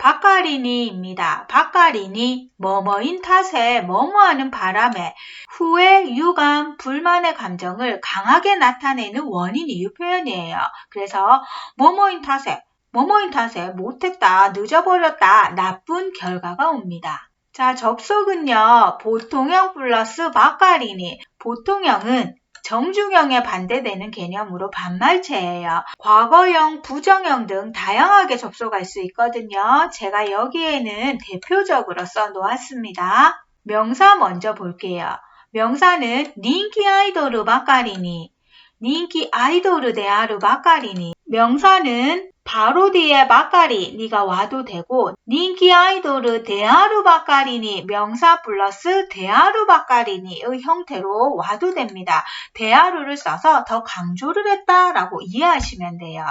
바카리니입니다. 바카리니 뭐뭐인 탓에 뭐뭐하는 바람에 후회, 유감, 불만의 감정을 강하게 나타내는 원인 이유 표현이에요. 그래서 뭐뭐인 탓에 뭐뭐인 탓에 못했다, 늦어버렸다, 나쁜 결과가 옵니다. 자, 접속은요. 보통형 플러스 바카리니. 보통형은 정중형에 반대되는 개념으로 반말체예요. 과거형, 부정형 등 다양하게 접속할 수 있거든요. 제가 여기에는 대표적으로 써 놓았습니다. 명사 먼저 볼게요. 명사는 닌키 아이돌 바까리니, 닌키 아이돌 데아르 바까리니. 명사는 바로 뒤에 바까리 니가 와도 되고 닌기 아이돌 데아루 바까리니 명사 플러스 데아루 바까리니의 형태로 와도 됩니다. 데아루를 써서 더 강조를 했다라고 이해하시면 돼요.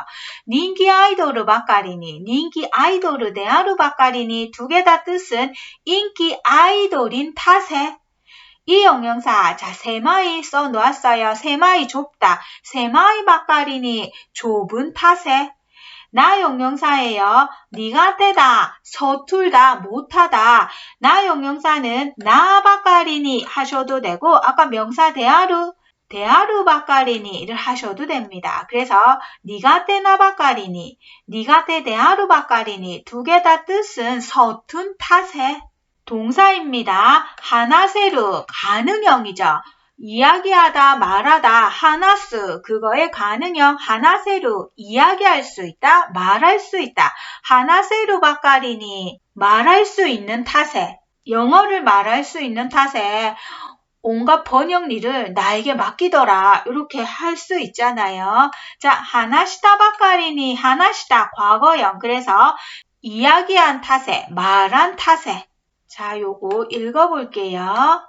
닌기 아이돌 바까리니 닌기 아이돌 데아루 바까리니 두 개 다 뜻은 인기 아이돌인 탓에 이 영영사 자 세마이 써 놓았어요. 세마이 좁다. 세마이 바까리니 좁은 탓에 나 영영사예요. 네가 떼다, 서툴다, 못하다. 나 영영사는 나 바까리니 하셔도 되고 아까 명사 대하루 대하루 바까리니를 하셔도 됩니다. 그래서 네가 떼나 바까리니, 네가 떼 대하루 바까리니 두 개 다 뜻은 서툰 탓에 동사입니다. 하나세루 가능형이죠. 이야기하다, 말하다, 하나스, 그거의 가능형 하나세루, 이야기할 수 있다, 말할 수 있다. 하나세루 바까리니, 말할 수 있는 탓에, 영어를 말할 수 있는 탓에, 온갖 번역 일을 나에게 맡기더라. 이렇게 할 수 있잖아요. 자, 하나시다 바까리니, 하나시다 과거형. 그래서 이야기한 탓에, 말한 탓에. 자, 요거 읽어볼게요.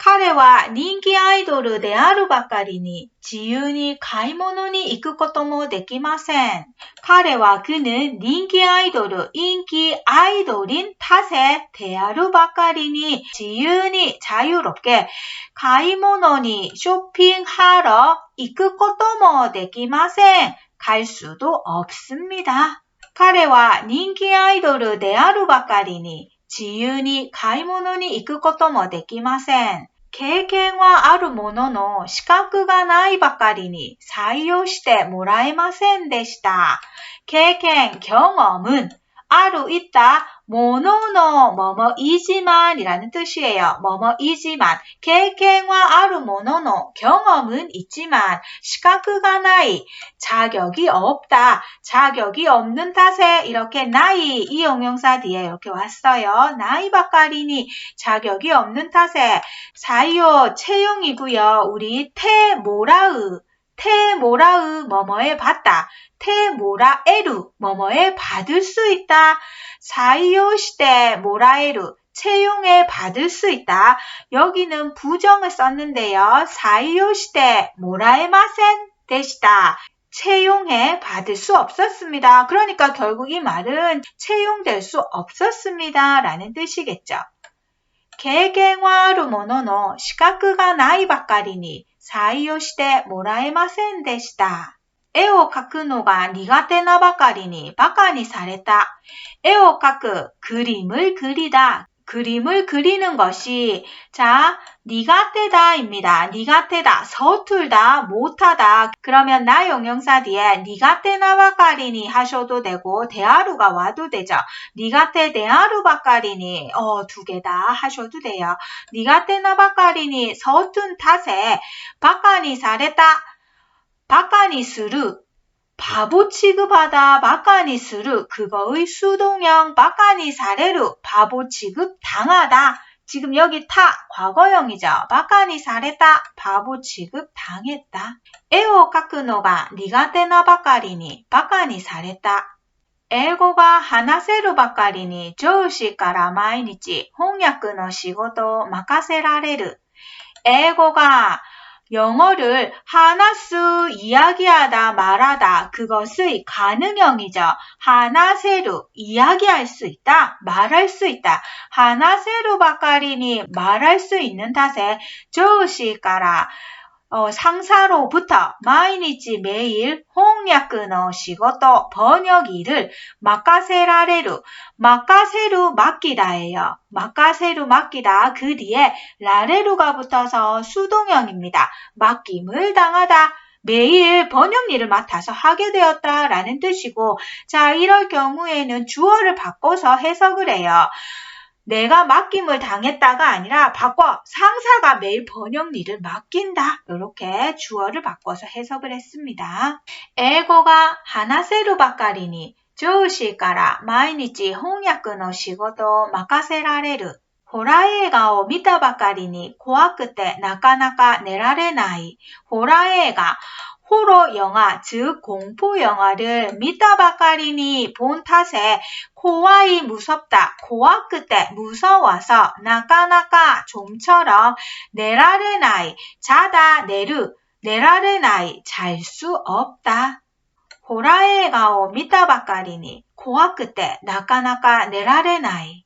彼は人気アイドルであるばかりに自由に買い物に行くこともできません。彼は그는인기아이돌인기아이돌인탓에대하루바까리니自由に자유롭게買い物に쇼핑하러行くこともできません。갈수도없습니다彼は人気アイドルであるばかりに 自由に買い物に行くこともできません。経験はあるものの資格がないばかりに採用してもらえませんでした。経験、경험은 아루 있다 모노노 뭐뭐이지만이라는 뜻이에요. 뭐뭐이지만経験와 아루 모노노 경험은 있지만 시각가 나이 자격이 없다. 자격이 없는 탓에 이렇게 나이 이 용용사 뒤에 이렇게 왔어요. 나이 바까리니 자격이 없는 탓에 사요 채용이고요. 우리 태모라의 테모라의 뭐뭐에 받다. 테모라에루 뭐뭐에 받을 수 있다. 사이오시대 모라에루 채용에 받을 수 있다. 여기는 부정을 썼는데요. 사이오시대 모라에마센 되시다. 채용해 받을 수 없었습니다. 그러니까 결국 이 말은 채용될 수 없었습니다. 라는 뜻이겠죠. 개갱화루 모노노 시카크가 나이 바까리니 採用してもらえませんでした。絵を描くのが苦手なばかりにバカにされた。絵を描く、くりむくりだ、 그림을 그리는 것이 자, 니가 떼다입니다. 니가 떼다, 서툴다, 못하다. 그러면 나 용용사 뒤에 니가 떼나 바까리니 하셔도 되고 대하루가 와도 되죠. 니가 떼 대하루 바까리니 어, 두 개 다 하셔도 돼요. 니가 떼나 바까리니 서툰 탓에 바까니 잘했다. 바까니 스루 바보 취급하다 바까니 스루 그거의 수동형 바까니 사례루 바보 취급 당하다 지금 여기 타 과거형이죠. 바까니 사례다 바보 취급 당했다. 에오 까크노가 니가 때나 바까리니 바까니 사례다. 에고가 하나세루 바까리니 조우시から毎日翻訳の仕事を任せられる 에고가 영어를 하나수 이야기하다 말하다 그것의 가능형이죠. 하나세루 이야기할 수 있다 말할 수 있다. 하나세루 바까리니 말할 수 있는 탓에 좋으실까라 어, 상사로부터 마이니치 매일 홍약근어 시고또 번역 일을 마카세라레루 마카세루 맡기다예요. 마카세루 맡기다 그 뒤에 라레루가 붙어서 수동형입니다. 맡김을 당하다 매일 번역 일을 맡아서 하게 되었다라는 뜻이고 자 이럴 경우에는 주어를 바꿔서 해석을 해요. 내가 맡김을 당했다가 아니라 바꿔 상사가 매일 번역 일을 맡긴다. 이렇게 주어를 바꿔서 해석을 했습니다. 에고가 하나세루 바까리니 上司から毎日翻訳の仕事を任せられる。ホラー映画を見たばかりに怖くてなかなか寝られない。ホラー映画、 호러 영화, 즉 공포 영화를 미다바까리니 본 탓에 코와이 무섭다, 코와 끝에 무서워서 나까나까 좀처럼 내라르나이, 자다 내르, 내라르나이, 잘 수 없다. 호라에가오 미다바까리니 코와 끝에 나까나까 내라르나이.